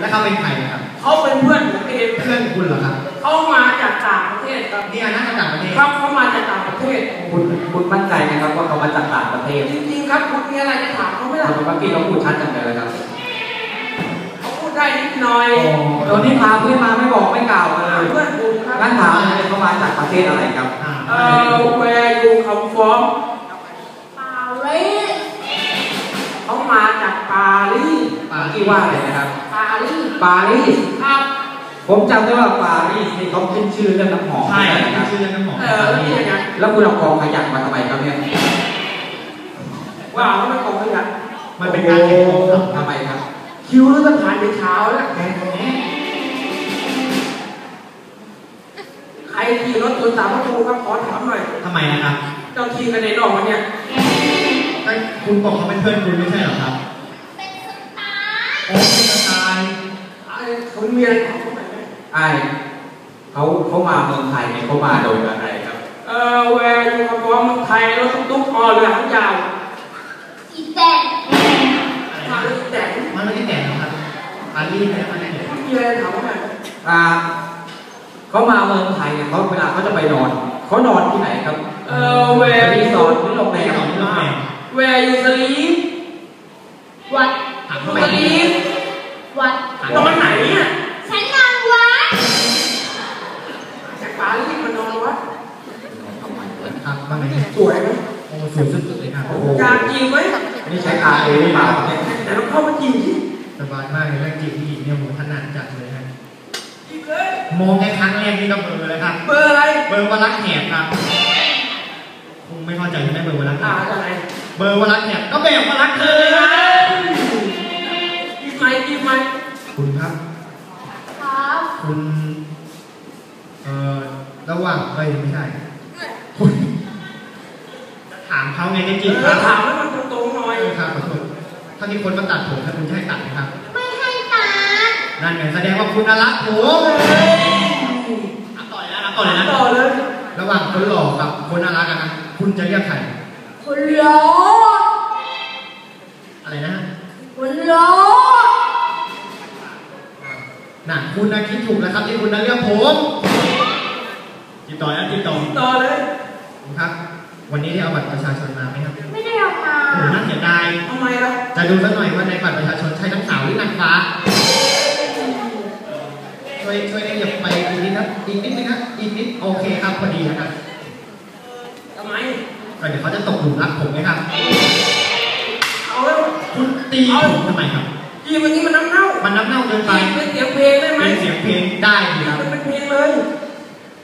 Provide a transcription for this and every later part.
แล้วเขาเป็นใครนะครับเขาเป็นเพื่อนผมเองเพื่อนคุณเหรอครับเขามาจากต่างประเทศครับนี่อาน่าจะต่างประเทศครับเขามาจากต่างประเทศคุณคุณมั่นใจนะครับว่าเขามาจากต่างประเทศจริงๆครับคุณมีอะไรจะถามเขาไหมล่ะคุณเมื่อกี้เขาพูดชัดจังเลยครับเขาพูดได้นิดหน่อยตอนนี้พาเพื่อนมาไม่บอกไม่กล่าวกันเลยเพื่อนผมครับงั้นถามเลยเขามาจากประเทศอะไรครับอ่าเอ่อ where you come from ปารีสเขามาจากปารีสเมื่อกี้ว่าอะไรนะครับปารีสปารีสครับ ผมจำได้ว่าปารีสนี่เขาขึ้นชื่อเรื่องน้ำหอมใช่นะครับชื่อเรื่องน้ำหอมเออนี่ไงแล้วคุณเอากองขยักมาทำไมครับเนี่ยว่าเขาไม่กองขยันมันเป็นการแข่งขันครับทำไมครับ คิวรู้ต้องผ่านไปเช้าแล้วใครขี่รถตัวสามประตูครับขอถามหน่อยทำไมนะครับเจ้าขี่กันไหนนอกวันเนี่ย เอ้ยคุณบอกเขาเป็นเพื่อนคุณไม่ใช่เหรอครับ คุณมีอะไรถามเขาไหมไอ้เขาเขามาเมืองไทยเนี่ยเขามาโดยอะไรครับ เอ่อแวร์อยู่กับผมไทยรถตุ๊กๆออเรือหางยาวอีแตนมาเลยแต่งมันไม่ได้แต่งนะครับปารีสเนี่ยมันไม่ได้แต่งมีอะไรถามเขาไหมอ่าเขามาเมืองไทยเนี่ยเขาเวลาเขาจะไปนอนเขานอนที่ไหนครับ เอ่อแวร์รีสอร์ทหรือโรงแรแต่มงที่โรงแรมแวร์อยู่สลีปวัดถามสทำไมลีปวัด สวยไหมโอ้สวยสุดๆเลยครับโอ้โหอยากจริงไหมนี่ใช้อาเอหรือเปล่าเนี่ยแต่เราเข้ามาจริงที่สบายมากเลยเรื่องจีบผู้หญิงเนี่ยผมถนัดจัดเลยครับจริงเลยมองแค่ครั้งแรกนี่ก็เบลอเลยครับ เบอร์อะไร เบอร์วรักแหบครับคงไม่เข้าใจใช่ไหมเบอร์วรักแหอ่าบจากไหนเบอร์วรักแหบก็แบบวรักเธอเลยนะกินไหมกินไหมคุณครับ ครับ คุณ เอ่อ ระหว่างเอ้ยไม่ใช่คุณจะถามเขาไงจะจีบเอครัอบถามให้มันตรงๆหน่อยเออครับขอโทษถ้ามีคนมาตัดผมถ้าคุณจะให้ตัดไหมครับ ไม่ให้ตัด นั่นไงแสดงว่าคุณน่ารักผมอะต่อเลยนะต่อเลยนะต่อเลย ระหว่างคนหล่อกับคนน่ารักอะนะคุณจะเลือกใคร คนร้ออะไรนะ คนร้อน่ะคุณนะคิดถูกแล้วครับที่คุณน่ะเลือกผมติดต่อนะติดต่อต่อเลยคุณครับ วันนี้ได้เอาบัตรประชาชนมาไหมครับไม่ได้เอามาโอ้โหน่าเสียดายทำไมล่ะจะดูสักหน่อยว่าในบัตรประชาชนใช่ทั้งสาวหรือนางฟ้า ช่วยช่วยได้หยับไปอีกนิดนะอีกนิดนึงนะอีกนิดโอเคครับพอดีนะครับทำไมก็เดี๋ยวเขาจะตกหลุมรักผมไหมครับเอาแล้วคุณตีผมทำไมครับจีบอย่างนี้มันน้ำเน่ามันน้ำเน่าเกินไปจีบเป็นเสียงเพลงได้ไหมเป็นเสียงเพลงได้ดีครับมันเป็นเพลงเลย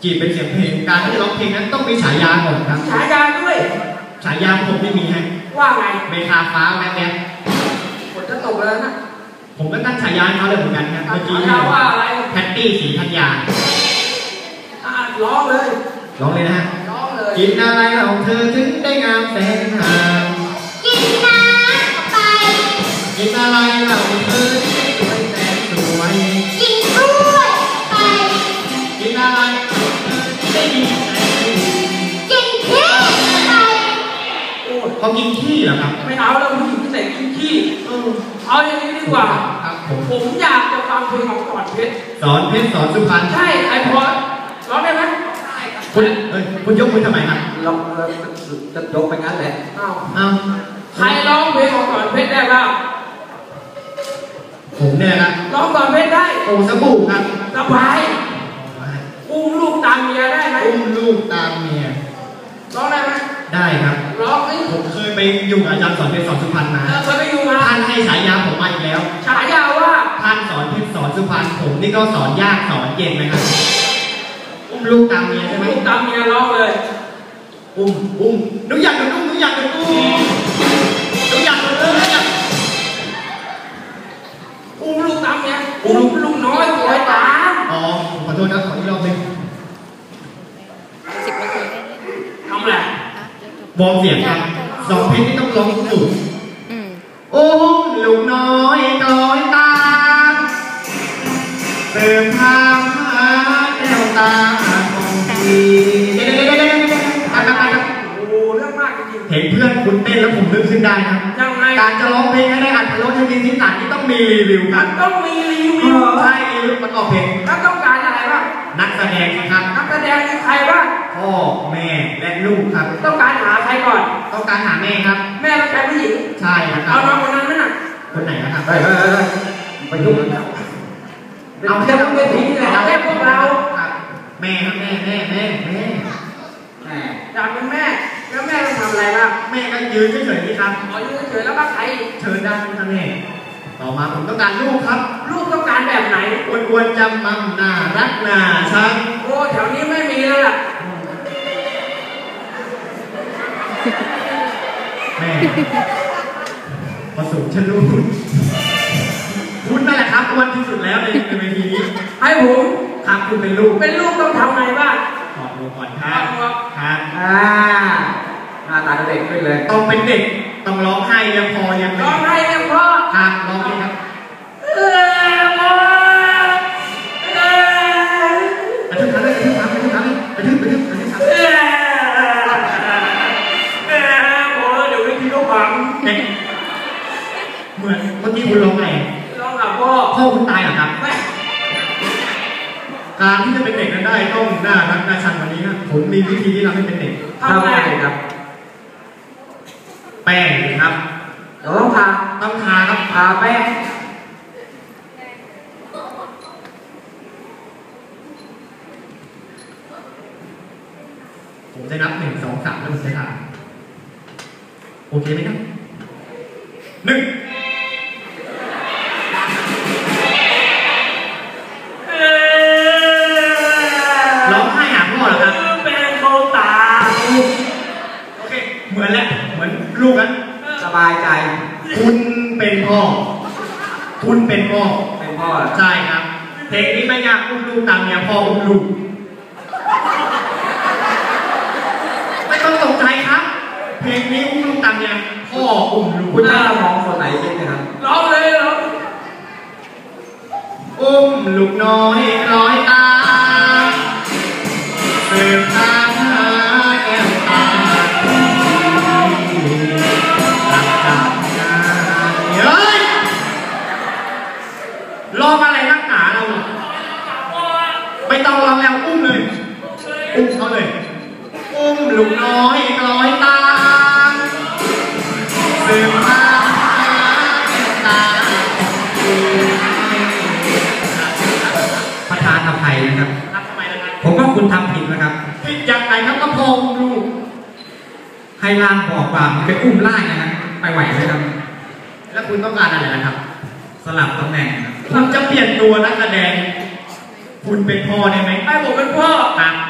จีบเป็นเสียงเพลง การที่จะร้องเพลงนั้นต้องมีฉายาก่อนครับ ฉายาด้วย ฉายาผมไม่มีให้ว่าไงเมคาฟ้าแวบฝนจะตกแล้วนะๆผมก็ตั้งฉายาให้เขาเลยเหมือนกันครับเมื่อกี้ฉายาว่าอะไร แพตตี้สีธัญญาอะร้องเลย ร้องเลยนะฮะ ร้องเลย กินอะไรของเธอถึงได้งามแสนงามกินน้ำเข้าไป กินอะไรเราเธอ เขากินขี้เหรอครับ ไม่เอาแล้วผู้หญิงที่ใส่กินขี้เออเอาอย่างนี้ดีกว่า ครับผม ผมอยากจะฟังเพลงของก่อนเพชรสอนเพชรสอนสุพรรณใช่ไอพอดร้องได้ไหมคุณเอ้ยคุณยกมือทำไมครับเราเราจะยกไปงั้นแหละอ้าวอ้าวใครร้องเพลงของก่อนเพชรได้บ้างผมเนี่ยครับร้องก่อนเพชรได้โอ้สบู่ครับสบายอุ้มลูกตามเมียได้ไหมอุ้มลูกตามเมียร้องได้ไหม ได้ครับ ร้องสิ ผมเคยไปอยู่กับอาจารย์สอนเพชรสอนสุพรรณมาเออเคยไปอยู่มาท่านให้ฉายาผมมาอีกแล้ว ฉายาว่าท่านสอนเพชรสอนสุพรรณผมนี่ก็สอนยากสอนเย็นนะครับอุ้มลูกตามเมียใช่ไหมลูกตามเมียร้องเลย อุ้มอุ้มหนูอยากโดนอุ้มหนูอยากโดนอุ้มหนูอยากโดนอุ้มอยากอุ้มลูกตามเมียอุ้มลูกน้อยสวยตามอ๋อผมขอโทษนะขออีกรอบหนึงสิบนาทีทำอะไรวอร์มเสียงครับ สองเพลงที่ต้องร้องสูงอืมอุ้มลูกน้อยกลอยตามเติมทางหาแก้วตาของพี่เดี๋ยวเดี๋ยวเดี๋ยวเดี๋ยวเดี๋ยวเดี๋ยวครับครับครับโอ้โหเรื่องมากจริงเห็นเพื่อนคุณเต้นแล้วผมนึกขึ้นได้ครับยังไงการจะร้องเพลงให้ได้อัดรสให้มีสีสันนี่ต้องมีรีวิวคมัรับนต้องมีรีวิวใช่รีวิวประกอบเพลงแล้วต้องการอะไรบ้างนักแสดงครับนักแสดงมีใครบ้าง พ่อแม่และลูกครับ ต้องการหาใครก่อน ต้องการหาแม่ครับ แม่ต้องการผู้หญิงใช่นะครัเอาบน้องคนนั้นไหมน่ะคนไหนนะครับเฮ้ยเฮ้ยเฮ้ยไปยุ่งกันแล้วเอาแค่ต้องเป็นผีนี่แหละเอาแค่พวกเราครับแม่ครับแม่แม่แม่แม่แหมอยากเป็นแม่แล้วแม่ต้องทำอะไรบ้างแม่ก็ยืนเฉยๆนี่ครับขอยืนเฉยๆแล้วก็ใครอีกเชิญด้านนี้ครับแม่ต่อมาผมต้องการลูกครับ ลูกต้องการแบบไหนอ้วนๆจำมั่มน่ารักน่าชังโอ้แถวนี้ไม่มีแล้วล่ะ แม่ประสูติชลูกคุณนั่นแหละครับอ้วนที่สุดแล้วในในเวทีนี้ให้ผมครับคุณเป็นลูกเป็นลูกต้องทำไงบ้างถอดหัวก่อนครับครับอ่าหน้าตาเด็กขึ้นเลย ต้องเป็นเด็ก ต้องร้องไห้ยังพอยังร้องให้ เหมือนเมื่อกี้คุณร้องไงร้องกับพ่อพ่อคุณตายเหรอครับแม่การที่จะเป็นเด็กนั้นได้ต้องน่ารักน่าชังกวันนี้ครับผมมีวิธีที่ทำให้เป็นเด็กทำไงครับ แป้งครับเราต้องทาต้องทาครับทาแป้งผมจะนับหนึ่งสองสามแล้วผมจะทาโอเคไหมครับ ใช่ครับเพลงนี้ไม่ยากอุ้มลูกตามเนี่ยพ่ออุ้มลูกไม่ต้องตกใจครับ เพลงนี้อุ้มลูกตามเนี่ยพ่ออุ้มลูกคุณใช้สมองส่วนไหนคิดนะครับร้องเลยร้องอุ้มลูกน้อยร้อย ลูกน้อยร้อยตาเสิร์ฟทางหาแก้วตาประธานอภัยนะครับรับทำไมล่ะครับผมว่าคุณทำผิดนะครับ ผิดอย่างไรครับก็พออุ้มลูกให้ล่างบอกความไปอุ้มล่างนะครับไปไหวไหมครับ แล้วคุณต้องการอะไรนะครับ สลับตำแหน่งนะครับ คุณจะเปลี่ยนตัวนักแสดง คุณเป็นพ่อได้ไหมให้ผมเป็นพ่อครับอ่าได้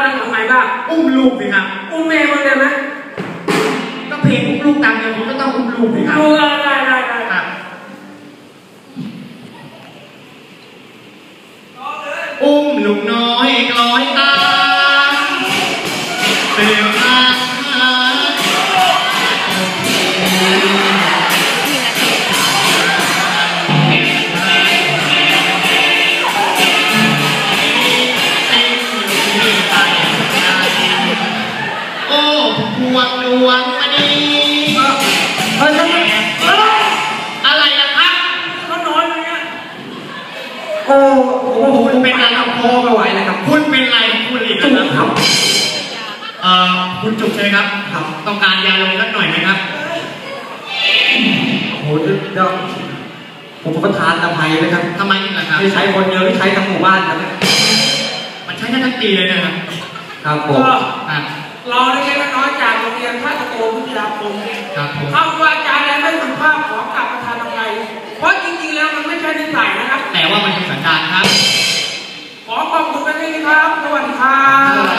พ่อต้องทำไงบ้างอุ้มลูกสิครับอุ้มแม่มึงได้ไหมก็เพลงอุ้มลูกตามเนี่ยคุ โอ้โหคุณเป็นอะไรครับพ่อไม่ไหวเลยครับ คุณเป็นไรของคุณอีกจุกนะคครัรับบเอ่อคุณจุกใช่ไหมครับครับ ต้องการยาลงสักหน่อยไหมครับโอ้โหเดี๋ยวผมประธานอภัยนะครับทำไมล่ะครับไม่ใช้คนเดียวที่ใช้ทั้งหมู่บ้านครับมันใช้ได้ทั้งปีเลยนะครับ ครับผก็มครับเราได้แค่น้อยจากโรงเรียนท่าตะโกวิทยาคมครับผมคำว่าอาจารย์และไม่สุภาพของกลับประธานอภัยเพราะจริงๆแล้วมันไม่ใช่นิสัยนะครับ แต่ว่ามันคือสันดานครับ ขอขอบคุณไปด้วยนะครับ สวัสดีครับ